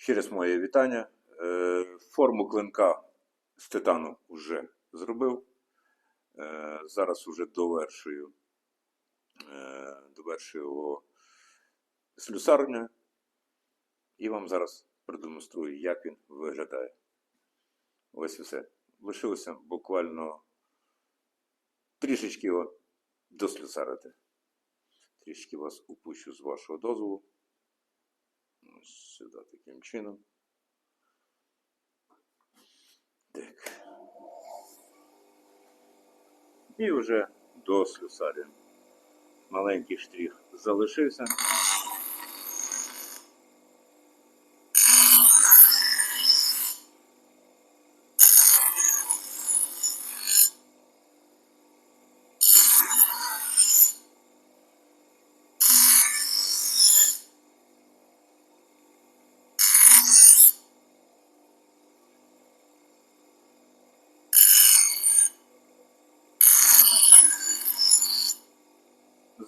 Ще раз моє вітання. Е, Форму клинка з титану вже зробив. Е, Зараз уже довершую, е, довершую його слюсарню. І вам зараз продемонструю, як він виглядає. Ось і все. Лишилося буквально трішечки його дослюсарити. Трішки вас упущу з вашого дозволу. Ось Сюди таким чином. Так. І вже до слюсаря. Маленький штрих залишився.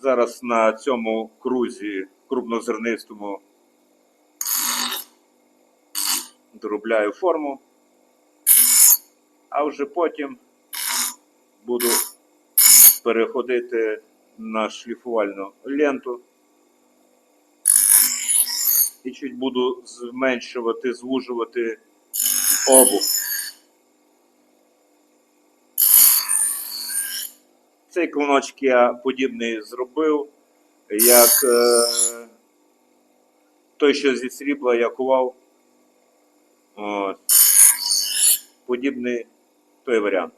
Зараз на цьому крузі крупнозернистому доробляю форму, а вже потім буду переходити на шліфувальну ленту і чуть буду зменшувати, звужувати обув. Цей клиночок я подібний зробив, як е, той, що зі срібла я кував. От. Подібний той варіант.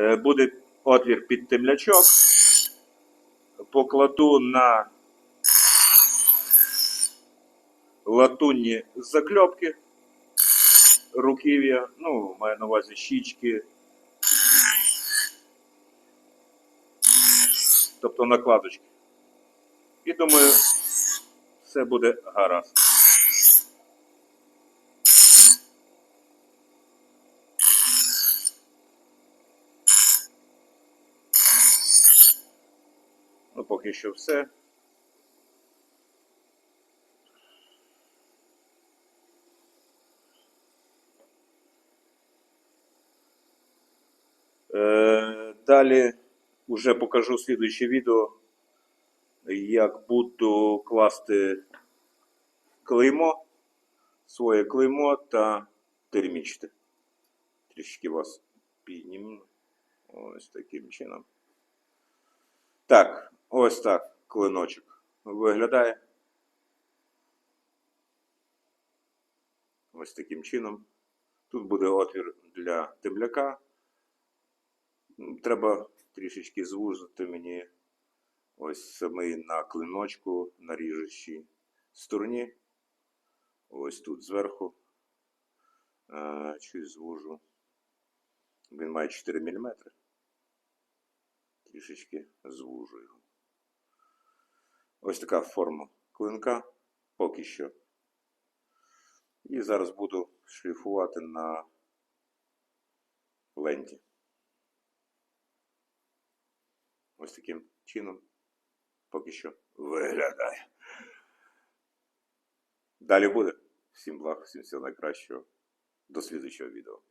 Буде отвір під темлячок. Покладу на латунні закльопки руків'я, ну, маю на увазі щічки. Тобто накладочки. І думаю, все буде гаразд. Поки що все. Е, Далі вже покажу слідуюче відео, як буду класти клеймо, своє клеймо та термічити. Трішки вас підніму. Ось таким чином. Так, ось так клиночок виглядає. Ось таким чином. Тут буде отвір для темляка. Треба трішечки звужити мені ось самий на клиночку на ріжучій стороні. Ось тут зверху. Е, Чуть звужу. Він має 4 мм трішечки звужу його. Ось така форма клинка поки що. І зараз буду шліфувати на ленті. Ось таким чином поки що виглядає. Далі буде. Всім благ, всім всього найкращого. До слідуючого відео.